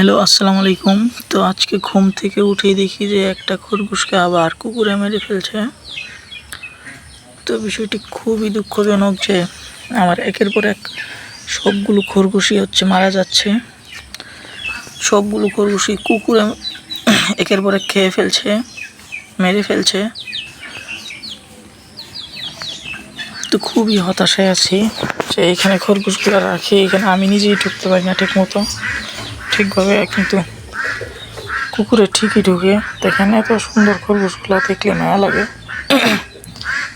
Hello, আসসালামু আলাইকুম। তো আজকে ঘুম থেকে উঠেই দেখি যে একটা খরগোশকে আবার কুকুরে মেরে ফেলছে। তো বিষয়টি খুবই দুঃখজনক যে আমার একের পর এক সবগুলো খরগোশই হচ্ছে মারা যাচ্ছে। সবগুলো খরগোশই কুকুরে একের পর এক খেয়ে ফেলছে, মেরে ফেলছে। তো খুবই হতাশায় আছি যে এখানে খরগোশগুলো রাখি, এখানে আমি নিজেই ঢুকতে পারি না ঠিক মতো ঠিকভাবে কিন্তু কুকুরে ঠিকই ঢুকে। দেখেন এত সুন্দর খরগোশগুলো দেখলে মায়া লাগে।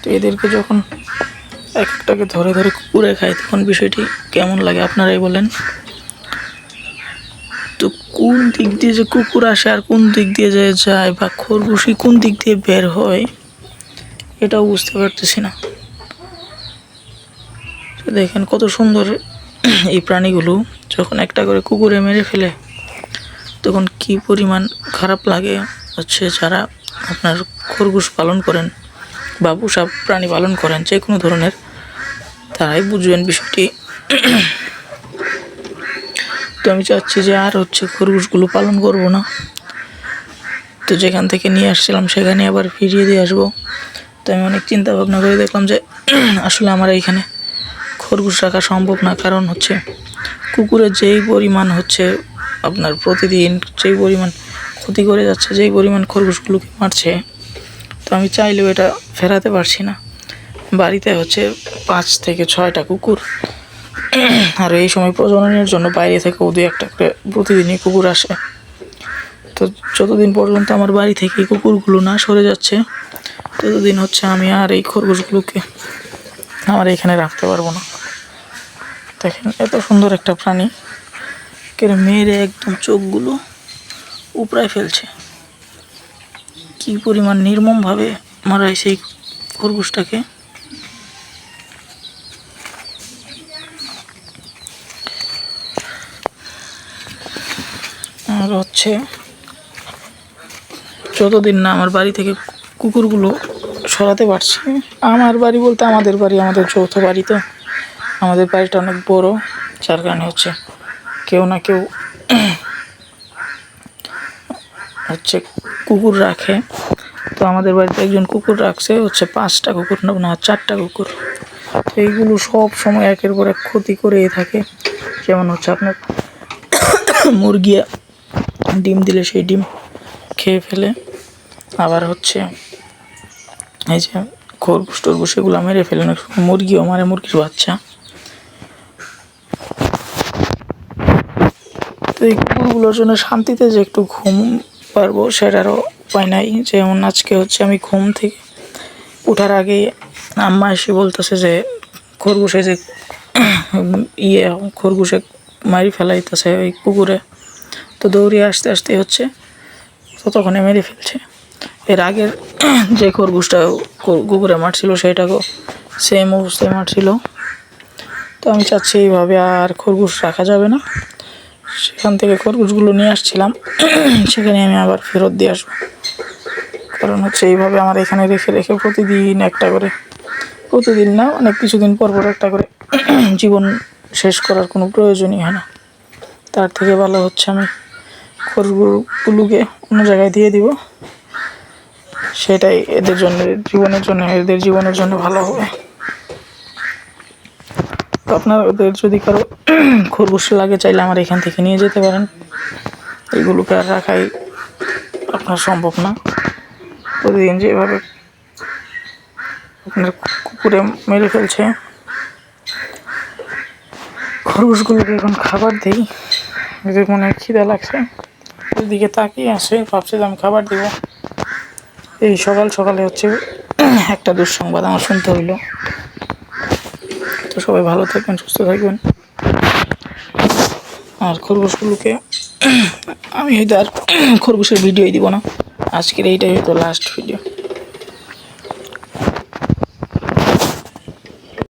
তো এদেরকে যখন এক একটাকে ধরে ধরে কুকুরে খায়, তখন বিষয়টি কেমন লাগে আপনারাই বলেন? তো কোন দিক দিয়ে যে কুকুর আসে আর কোন দিক দিয়ে যে যায় বা খরগোশই কোন দিক দিয়ে বের হয়, এটাও বুঝতে পারতেছি না। দেখেন কত সুন্দর এই প্রাণীগুলো। যখন একটা করে কুকুরে মেরে ফেলে, তখন কি পরিমাণ খারাপ লাগে হচ্ছে যারা আপনার খরগোশ পালন করেন বা পোষা প্রাণী পালন করেন, যে কোনো ধরনের, তারাই বুঝবেন বিষয়টি। তো আমি চাচ্ছি যে আর হচ্ছে খরগোশগুলো পালন করব না। তো যেখান থেকে নিয়ে আসছিলাম সেখানে আবার ফিরিয়ে দিয়ে আসব। তো আমি অনেক চিন্তা ভাবনা করে দেখলাম যে, আসলে আমার এইখানে খরগোশ রাখা সম্ভব না, কারণ হচ্ছে কুকুরের যেই পরিমাণ হচ্ছে আপনার প্রতিদিন, যেই পরিমাণ ক্ষতি করে যাচ্ছে, যেই পরিমাণ খরগোশগুলোকে মারছে, তো আমি চাইলেও এটা ফেরাতে পারছি না। বাড়িতে হচ্ছে পাঁচ থেকে ছয়টা কুকুর। আর এই সময় প্রজননের জন্য বাইরে থেকেও দু একটা করে প্রতিদিনই কুকুর আসে। তো যতদিন পর্যন্ত আমার বাড়ি থেকে কুকুরগুলো না সরে যাচ্ছে, ততদিন হচ্ছে আমি আর এই খরগোশগুলোকে আমার এখানে রাখতে পারব না। দেখেন, এত সুন্দর একটা প্রাণী। কেন মেরে একদম চোখগুলো উপড়ায় ফেলছে। কি পরিমাণ নির্মমভাবে মারায় সেই খরগোশটাকে। আর হচ্ছে, যতদিন না আমার বাড়ি থেকে কুকুরগুলো সরাতে পারছি, আমার বাড়ি বলতে আমাদের বাড়ি, আমাদের যৌথ বাড়ি তো। আমাদের বাড়িটা অনেক বড়, যার কারণে হচ্ছে কেউ না কেউ হচ্ছে কুকুর রাখে। তো আমাদের বাড়িতে একজন কুকুর রাখছে, হচ্ছে পাঁচটা কুকুর না চারটা কুকুর। তো এইগুলো সব সময় একের পর এক ক্ষতি করেই থাকে। যেমন হচ্ছে আপনার মুরগি ডিম দিলে সেই ডিম খেয়ে ফেলে। আবার হচ্ছে এই যে খরগোশ টরগোশ এগুলো মেরে ফেলে। অনেক মুরগিও মারে, মুরগির বাচ্চা। তো এই কুকুরগুলোর জন্য শান্তিতে যে একটু ঘুম পারব সেটারও উপায় নাই। যেমন আজকে হচ্ছে আমি ঘুম থেকে ওঠার আগে আম্মা এসে বলতেছে যে, খরগোশে যে ইয়ে খরগোশে মারি ফেলাইতেছে ওই কুকুরে তো দৌড়িয়ে আসতে আসতে হচ্ছে ততক্ষণে মেরে ফেলছে। এর আগের যে খরগোশটা কুকুরে মারছিল সেটাকেও সেম অবস্থায় মারছিল। তো আমি চাচ্ছি এইভাবে আর খরগোশ রাখা যাবে না। সেখান থেকে খরগোশগুলো নিয়ে আসছিলাম। সেখানে আমি আবার ফেরত দিয়ে আসব। কারণ হচ্ছে এইভাবে আমার এখানে রেখে রেখে প্রতিদিন একটা করে, প্রতিদিন না, অনেক কিছুদিন পর পর একটা করে জীবন শেষ করার কোনো প্রয়োজনই হয় না। তার থেকে ভালো হচ্ছে আমি খরগোশগুলোকে অন্য জায়গায় দিয়ে দিব। সেটাই এদের জন্য জীবনের জন্য, এদের জীবনের জন্য ভালো হবে। তো আপনাদের যদি কারও খরগোশ লাগে, চাইলে আমার এখান থেকে নিয়ে যেতে পারেন। এইগুলোকে আর রাখাই আপনার সম্ভব না। প্রতিদিন যেভাবে আপনার কুকুরে মেরে ফেলছে, খরগোশগুলোকে এখন খাবার দিই। এদের মনে খিদা লাগছে। ওইদিকে তাকিয়ে আসে ভাবছিলাম খাবার দিব। এই সকাল সকালে হচ্ছে একটা দুঃসংবাদ আমার শুনতে হইল। তো সবাই ভালো থাকবেন, সুস্থ থাকবেন। আর খরগোশগুলোকে আমি হয়তো আর খরগোশের ভিডিওই দিব না। আজকের এইটাই হয়তো লাস্ট ভিডিও